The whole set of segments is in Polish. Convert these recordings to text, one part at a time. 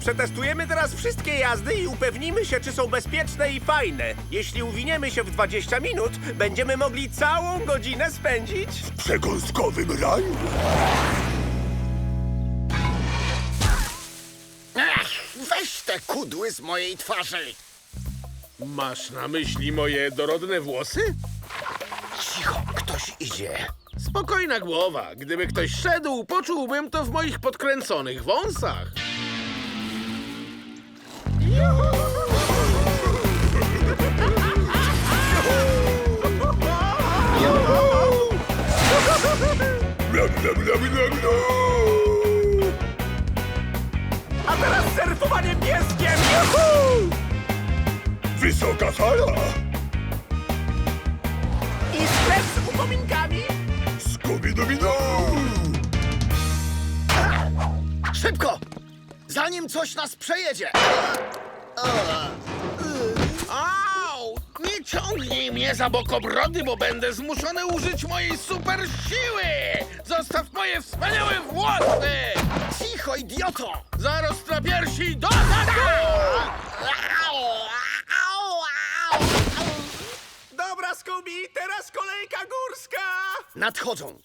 Przetestujemy teraz wszystkie jazdy i upewnimy się, czy są bezpieczne i fajne. Jeśli uwiniemy się w 20 minut, będziemy mogli całą godzinę spędzić. przekąskowym raju. Ech, weź te kudły z mojej twarzy. Masz na myśli moje dorodne włosy? Cicho, ktoś idzie. Spokojna głowa. Gdyby ktoś szedł, poczułbym to w moich podkręconych wąsach. A teraz surfowanie pieskiem! Juhu! Wysoka fala. I sklep z upominkami! Scooby-Dooby-Doo. Szybko! Zanim coś nas przejedzie! Ciągnij mnie za bokobrody, bo będę zmuszony użyć mojej super siły! Zostaw moje wspaniałe włosy! Cicho, idioto! Zarost na piersi do! Dobra, Scooby, teraz kolejka górska! Nadchodzą.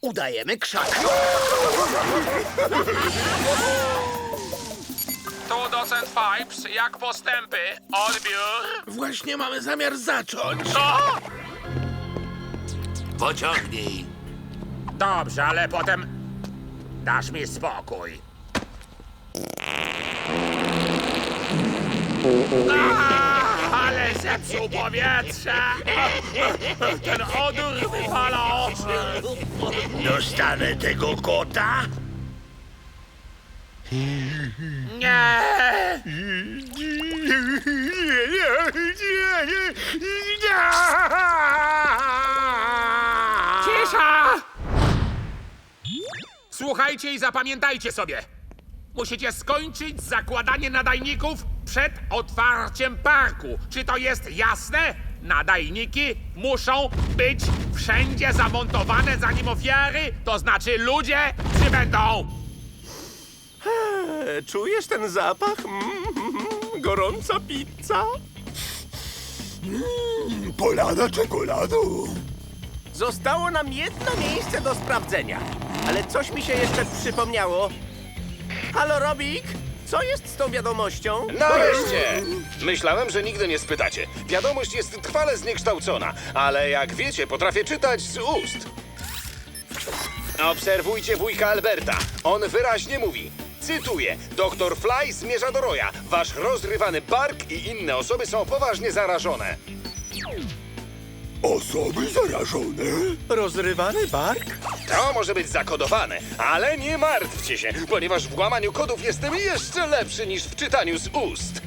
Udajemy krzak. Tu docent Pipes, jak postępy? Odbiór? Właśnie mamy zamiar zacząć. Co? Pociągnij. Dobrze, ale potem dasz mi spokój. Ale zepsuł powietrze! Ten odór wypala oczy! Dostanę tego kota? Nie! Cisza! Słuchajcie i zapamiętajcie sobie. Musicie skończyć zakładanie nadajników przed otwarciem parku. Czy to jest jasne? Nadajniki muszą być wszędzie zamontowane, zanim ofiary, to znaczy ludzie, przybędą. E, Czujesz ten zapach? Mm, gorąca pizza? Polana czekoladą. Zostało nam jedno miejsce do sprawdzenia. Ale coś mi się jeszcze przypomniało. Halo, Robik? Co jest z tą wiadomością? Nareszcie! Myślałem, że nigdy nie spytacie. Wiadomość jest trwale zniekształcona, ale jak wiecie, potrafię czytać z ust. Obserwujcie wujka Alberta. On wyraźnie mówi. Cytuję. Doktor Fly zmierza do Roya. Wasz rozrywany bark i inne osoby są poważnie zarażone. Osoby zarażone. Rozrywany bark? To może być zakodowane, ale nie martwcie się, ponieważ w łamaniu kodów jestem jeszcze lepszy niż w czytaniu z ust.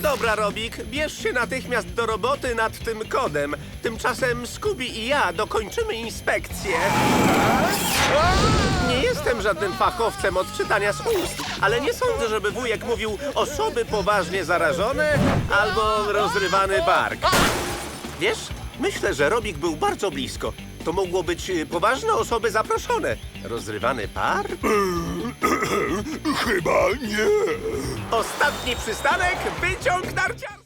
Dobra, Robik, bierz się natychmiast do roboty nad tym kodem. Tymczasem Scooby i ja dokończymy inspekcję. Nie jestem żadnym fachowcem od czytania z ust, ale nie sądzę, żeby wujek mówił osoby poważnie zarażone albo rozrywany bark. Wiesz, myślę, że Robik był bardzo blisko. To mogło być y, poważne osoby zaproszone. Rozrywany bark? Chyba nie. Ostatni przystanek, wyciąg narciarski!